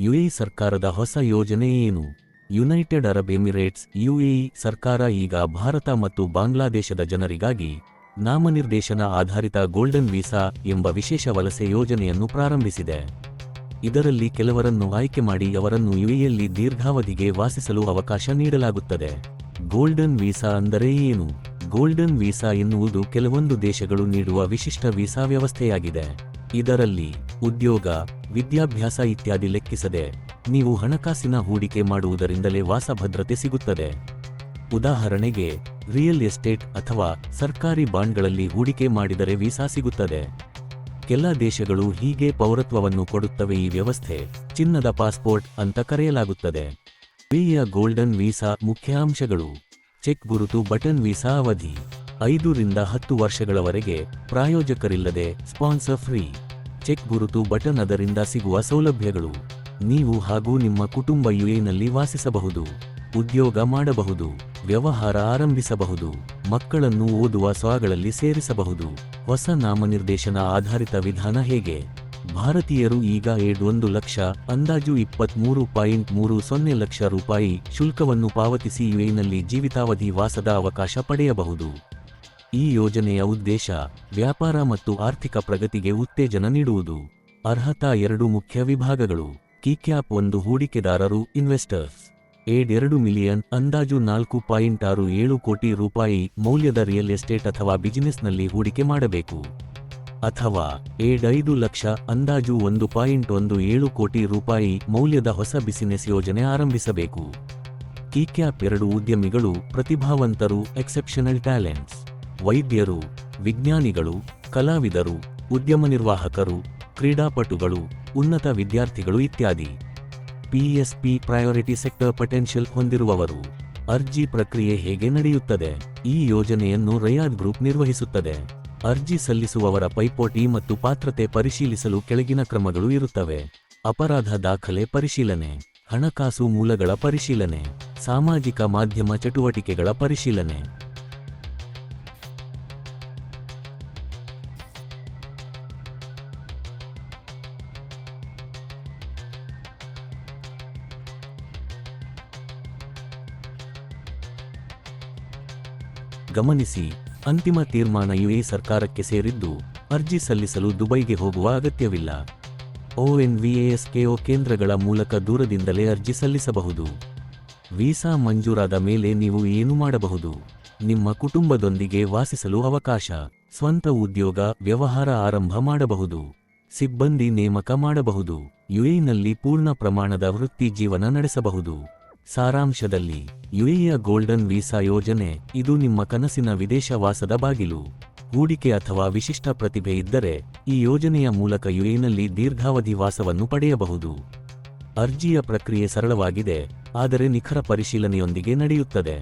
UAE ಸರ್ಕಾರದ ಹೊಸ ಯೋಜನೆ ಏನು? ಯುನೈಟೆಡ್ ಅರಬ್ ಎಮಿರೇಟ್ಸ್ ಯುಎಇ ಸರ್ಕಾರ ಈಗ ಭಾರತ ಮತ್ತು ಬಾಂಗ್ಲಾದೇಶದ ಜನರಿಗಾಗಿ ನಾಮನಿರ್ದೇಶನ ಆಧಾರಿತ ಗೋಲ್ಡನ್ ವೀಸಾ ಎಂಬ ವಿಶೇಷ ವಲಸೆ ಯೋಜನೆಯನ್ನು ಪ್ರಾರಂಭಿಸಿದೆ. ಇದರಲ್ಲಿ ಕೆಲವರನ್ನು ಆಯ್ಕೆ ಮಾಡಿ ಅವರನ್ನು ಯುಎಯಲ್ಲಿ ದೀರ್ಘಾವಧಿಗೆ ವಾಸಿಸಲು ಅವಕಾಶ ನೀಡಲಾಗುತ್ತದೆ. ಗೋಲ್ಡನ್ ವೀಸಾ ಅಂದರೆ ಏನು? ಗೋಲ್ಡನ್ ವೀಸಾ ಎನ್ನುವುದು ಕೆಲವೊಂದು ದೇಶಗಳು ನೀಡುವ ವಿಶಿಷ್ಟ ವೀಸಾ ವ್ಯವಸ್ಥೆಯಾಗಿದೆ. ಇದರಲ್ಲಿ ಉದ್ಯೋಗ ವಿದ್ಯಾಭ್ಯಾಸ ಇತ್ಯಾದಿ ಲೆಕ್ಕಿಸದೆ ನೀವು ಹಣಕಾಸಿನ ಹೂಡಿಕೆ ಮಾಡುವುದರಿಂದಲೇ ವಾಸ ಭದ್ರತೆ ಸಿಗುತ್ತದೆ. ಉದಾಹರಣೆಗೆ, ರಿಯಲ್ ಎಸ್ಟೇಟ್ ಅಥವಾ ಸರ್ಕಾರಿ ಬಾಂಡ್ಗಳಲ್ಲಿ ಹೂಡಿಕೆ ಮಾಡಿದರೆ ವೀಸಾ ಸಿಗುತ್ತದೆ. ಕೆಲ ದೇಶಗಳು ಹೀಗೆ ಪೌರತ್ವವನ್ನು ಕೊಡುತ್ತವೆ ಈ ವ್ಯವಸ್ಥೆ ಚಿನ್ನದ ಪಾಸ್ಪೋರ್ಟ್ ಅಂತ ಕರೆಯಲಾಗುತ್ತದೆ. ವಿಯ ಗೋಲ್ಡನ್ ವೀಸಾ ಮುಖ್ಯಾಂಶಗಳು. ಚೆಕ್ ಗುರುತು ಬಟನ್ ವೀಸಾ ಅವಧಿ. ಐದರಿಂದ ಹತ್ತು ವರ್ಷಗಳವರೆಗೆ ಪ್ರಾಯೋಜಕರಿಲ್ಲದೆ ಸ್ಪಾನ್ಸರ್ ಫ್ರೀ. ಚೆಕ್ ಗುರುತು ಬಟನ್ ಅದರಿಂದ ಸಿಗುವ ಸೌಲಭ್ಯಗಳು. ನೀವು ಹಾಗೂ ನಿಮ್ಮ ಕುಟುಂಬ ಯುಎನಲ್ಲಿ ವಾಸಿಸಬಹುದು. ಉದ್ಯೋಗ ಮಾಡಬಹುದು. ವ್ಯವಹಾರ ಆರಂಭಿಸಬಹುದು. ಮಕ್ಕಳನ್ನು ಓದುವ ಸ್ವಗಳಲ್ಲಿ ಸೇರಿಸಬಹುದು. ಹೊಸ ನಾಮನಿರ್ದೇಶನ ಆಧಾರಿತ ವಿಧಾನ ಹೇಗೆ? ಭಾರತೀಯರು ಈಗ ಏಡ್ ಒಂದು ಲಕ್ಷ, ಅಂದಾಜು ಇಪ್ಪತ್ಮೂರು ಪಾಯಿಂಟ್ ಮೂರು ಸೊನ್ನೆ ಲಕ್ಷ ರೂಪಾಯಿ ಶುಲ್ಕವನ್ನು ಪಾವತಿಸಿ ಯುಎನಲ್ಲಿ ಜೀವಿತಾವಧಿ ವಾಸದ ಅವಕಾಶ ಪಡೆಯಬಹುದು. ಈ ಯೋಜನೆಯ ಉದ್ದೇಶ ವ್ಯಾಪಾರ ಮತ್ತು ಆರ್ಥಿಕ ಪ್ರಗತಿಗೆ ಉತ್ತೇಜನ ನೀಡುವುದು. ಅರ್ಹತಾ ಎರಡು ಮುಖ್ಯ ವಿಭಾಗಗಳು, ಕಿಕ್ಯಾಪ್ ಒಂದು ಹೂಡಿಕೆದಾರರು, ಇನ್ವೆಸ್ಟರ್ಸ್. ಏಡ್ ಎರಡು ಮಿಲಿಯನ್, ಅಂದಾಜು ನಾಲ್ಕು ಪಾಯಿಂಟ್ ಆರು ಏಳು ಕೋಟಿ ರೂಪಾಯಿ ಮೌಲ್ಯದ ರಿಯಲ್ ಎಸ್ಟೇಟ್ ಅಥವಾ ಬಿಸಿನೆಸ್ನಲ್ಲಿ ಹೂಡಿಕೆ ಮಾಡಬೇಕು. ಅಥವಾ ಏಡ್ ಐದು ಲಕ್ಷ, ಅಂದಾಜು ಒಂದು ಪಾಯಿಂಟ್ ಒಂದು ಏಳು ಕೋಟಿ ರೂಪಾಯಿ ಮೌಲ್ಯದ ಹೊಸ ಬಿಸಿನೆಸ್ ಯೋಜನೆ ಆರಂಭಿಸಬೇಕು. ಕಿಕ್ಯಾಪ್ ಎರಡು ಉದ್ಯಮಿಗಳು, ಪ್ರತಿಭಾವಂತರು, ಎಕ್ಸೆಪ್ಷನಲ್ ಟ್ಯಾಲೆಂಟ್ಸ್. ವೈದ್ಯರು, ವಿಜ್ಞಾನಿಗಳು, ಕಲಾವಿದರು, ಉದ್ಯಮ ನಿರ್ವಾಹಕರು, ಕ್ರೀಡಾಪಟುಗಳು, ಉನ್ನತ ವಿದ್ಯಾರ್ಥಿಗಳು ಇತ್ಯಾದಿ. ಪಿಎಸ್ಪಿ ಪ್ರಯಾರಿಟಿ ಸೆಕ್ಟರ್ ಪೊಟೆನ್ಷಿಯಲ್ ಹೊಂದಿರುವವರು. ಅರ್ಜಿ ಪ್ರಕ್ರಿಯೆ ಹೇಗೆ ನಡೆಯುತ್ತದೆ? ಈ ಯೋಜನೆಯನ್ನು ರಯಾದ್ ಗ್ರೂಪ್ ನಿರ್ವಹಿಸುತ್ತದೆ. ಅರ್ಜಿ ಸಲ್ಲಿಸುವವರ ಪೈಪೋಟಿ ಮತ್ತು ಪಾತ್ರತೆ ಪರಿಶೀಲಿಸಲು ಕೆಳಗಿನ ಕ್ರಮಗಳು ಇರುತ್ತವೆ. ಅಪರಾಧ ದಾಖಲೆ ಪರಿಶೀಲನೆ, ಹಣಕಾಸು ಮೂಲಗಳ ಪರಿಶೀಲನೆ, ಸಾಮಾಜಿಕ ಮಾಧ್ಯಮ ಚಟುವಟಿಕೆಗಳ ಪರಿಶೀಲನೆ. ಗಮನಿಸಿ, ಅಂತಿಮ ತೀರ್ಮಾನ ಯುಎ ಸರ್ಕಾರಕ್ಕೆ ಸೇರಿದ್ದು ಅರ್ಜಿ ಸಲ್ಲಿಸಲು ದುಬೈಗೆ ಹೋಗುವ ಅಗತ್ಯವಿಲ್ಲ. ಒಎನ್ವಿಎಸ್ಕೆಒ ಕೇಂದ್ರಗಳ ಮೂಲಕ ದೂರದಿಂದಲೇ ಅರ್ಜಿ ಸಲ್ಲಿಸಬಹುದು. ವೀಸಾ ಮಂಜೂರಾದ ಮೇಲೆ ನೀವು ಏನು ಮಾಡಬಹುದು? ನಿಮ್ಮ ಕುಟುಂಬದೊಂದಿಗೆ ವಾಸಿಸಲು ಅವಕಾಶ, ಸ್ವಂತ ಉದ್ಯೋಗ, ವ್ಯವಹಾರ ಆರಂಭ ಮಾಡಬಹುದು. ಸಿಬ್ಬಂದಿ ನೇಮಕ ಮಾಡಬಹುದು. ಯುಎನಲ್ಲಿ ಪೂರ್ಣ ಪ್ರಮಾಣದ ವೃತ್ತಿ ಜೀವನ ನಡೆಸಬಹುದು. ಸಾರಾಂಶದಲ್ಲಿ ಯುಎಯ ಗೋಲ್ಡನ್ ವೀಸಾ ಯೋಜನೆ, ಇದು ನಿಮ್ಮ ಕನಸಿನ ವಿದೇಶ ವಾಸದ ಬಾಗಿಲು. ಹೂಡಿಕೆ ಅಥವಾ ವಿಶಿಷ್ಟ ಪ್ರತಿಭೆ ಇದ್ದರೆ, ಈ ಯೋಜನೆಯ ಮೂಲಕ ಯುಎನಲ್ಲಿ ದೀರ್ಘಾವಧಿ ವಾಸವನ್ನು ಪಡೆಯಬಹುದು. ಅರ್ಜಿಯ ಪ್ರಕ್ರಿಯೆ ಸರಳವಾಗಿದೆ, ಆದರೆ ನಿಖರ ಪರಿಶೀಲನೆಯೊಂದಿಗೆ ನಡೆಯುತ್ತದೆ.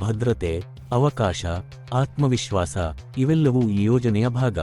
ಭದ್ರತೆ, ಅವಕಾಶ, ಆತ್ಮವಿಶ್ವಾಸ, ಇವೆಲ್ಲವೂ ಈ ಯೋಜನೆಯ ಭಾಗ.